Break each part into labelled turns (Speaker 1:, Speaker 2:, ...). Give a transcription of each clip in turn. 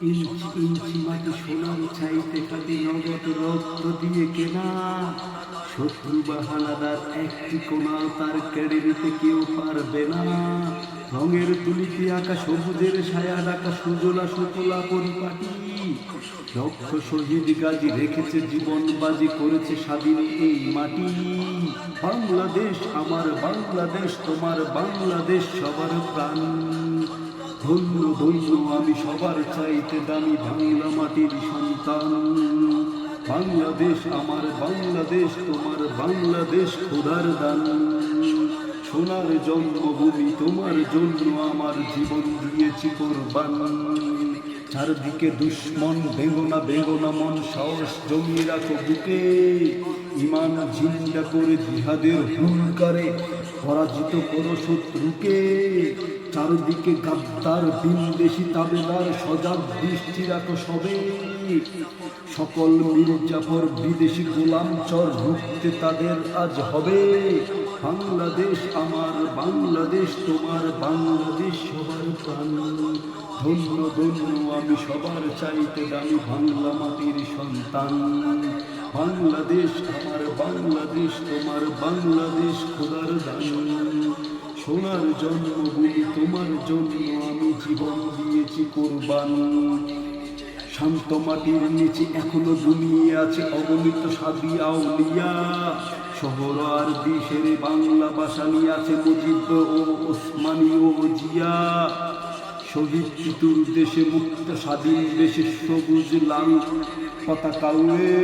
Speaker 1: ইঞ্চি ইঞ্চি চাইতে রক্ত দিয়ে কেনা একটি তার কেউ পারবে না রঙের তুলিতে আঁকা সবুজের ছায়া ডাকা সুজলা সুতলা পরিপাটি দক্ষ শহীদ গাজী রেখেছে জীবন বাজি করেছে স্বাধীন এই মাটি বাংলাদেশ আমার বাংলাদেশ তোমার বাংলাদেশ সবার প্রাণ ধন্য ধন্য আমি সবার চাইতে দামি বাংলা মাটির সন্তান। বাংলাদেশ আমার বাংলাদেশ, তোমার বাংলাদেশ খোদার দান। সোনার জন্মভূমি, তোমার জন্য আমার জীবন দিয়েছি কোরবান। চারদিকে দুশ্মন বেঙ্গনা বেঙ্গনা মন, সাহস জমিয়ে রাখো বুকে। ইমান জিন্দা করে জিহাদের হুঙ্কারে পরাজিত করো শত্রুকে। চারদিকে গাদ্দার বিন্দেশি তাবেদার, সজাগ দৃষ্টি রাখো সবে। সকল মির্জাফর বিদেশি গোলাম চর রুখতে তাদের আজ হবে। বাংলাদেশ আমার, বাংলাদেশ তোমার, বাংলাদেশ সবার প্রাণ। ধন্য ধন্য, আমি সবার চাইতে দামি বাংলা মাটির সন্তান। বাংলাদেশ, আমার বাংলাদেশ, তোমার বাংলাদেশ খোদার দান সোনার জন্মভূমি তোমার জন্য আমি জীবন দিয়েছি কোরবান। শান্ত মাটির নিচে এখনও দুনিয়ে আছে, অগণিত সাদি আউলিয়া। শহর আর দেশের বাংলা ভাষা নিয়ে আছে মুজিব ও ওসমানী ও জিয়া শহীদ তিতুর দেশে মুক্ত স্বাধীন দেশে সবুজ লাল পতাকা উড়ে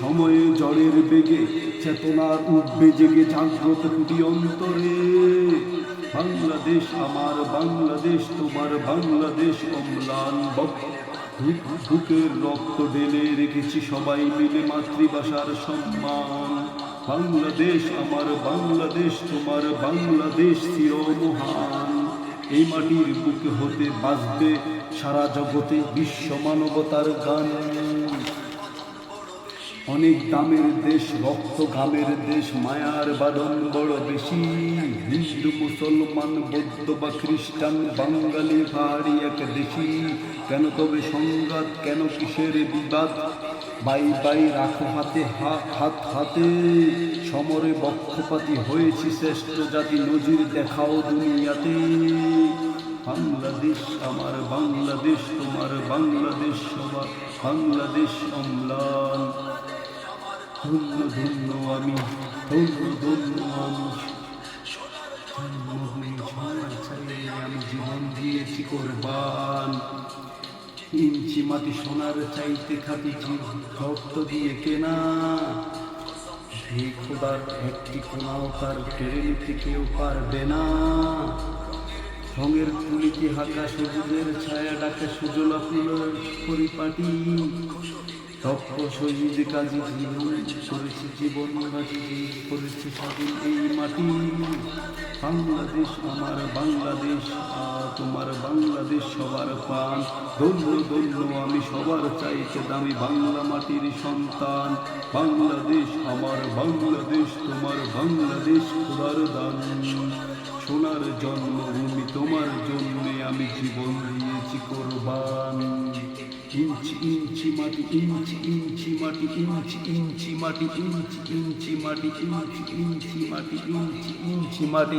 Speaker 1: সময়ে জড়ের বেগে চেতনার উঠবে জেগে জাগ্রত কুটি অন্তরে। বাংলাদেশ আমার, বাংলাদেশ তোমার, বাংলাদেশ অম্লান বুকের রক্ত ঢেলে রেখেছি সবাই মিলে মাতৃভাষার সম্মান। বাংলাদেশ আমার, বাংলাদেশ তোমার, বাংলাদেশ চির মহান এই মাটির বুকে হতে বাজবে সারা জগতে বিশ্ব মানবতার গান। অনেক দামের দেশ, রক্ত ঘামের দেশ, মায়ার বাদন বড় বেশি। হিন্দু, মুসলমান, বৌদ্ধ বা খ্রিস্টান, বাঙালি ভারী এক দেশি। কেন তবে সংঘাত, কেন কিসের বিবাদ? বাই বাই রাখো হাতে হাত হাতে। সমরে বক্ষপাতি হয়েছি শ্রেষ্ঠ জাতি নজির দেখাও দুনিয়াতে। বাংলাদেশ, আমার বাংলাদেশ, তোমার বাংলাদেশ সবার বাংলাদেশ অম্লান। ধন্য ধন্য আমি, ধন্য ধন্য আমি। আমি জীবন দিয়েছি কোরবান। ইঞ্চি মাটি সোনার চাইতে খাটি রক্ত দিয়ে কেনা। সেই খোদার একটি কোনাও তার কেড়ে নিতে কেউ পারবে না। রঙের তুলিতে হাঁকা সবুজের ছায়া ডাকে সুজলা ফুল পরিপাটি। তপ্ত কাজী জীবন করেছে জীবন বাজি করেছে স্বাধীন এই মাটি বাংলাদেশ আমার বাংলাদেশ তোমার বাংলাদেশ সবার প্রাণ ধন্য ধন্য আমি সবার চাইতে দামি বাংলা মাটির সন্তান বাংলাদেশ আমার বাংলাদেশ তোমার বাংলাদেশ খোদার দান সোনার জন্মভূমি তোমার জন্যে আমি জীবন দিয়েছি কোরবান। ইঞ্চি ইঞ্চি মাটি, ইঞ্চি ইঞ্চি মাটি, ইঞ্চি ইঞ্চি মাটি, ইঞ্চি ইঞ্চি মাটি, ইঞ্চি ইঞ্চি মাটি, ইঞ্চি ইঞ্চি মাটি।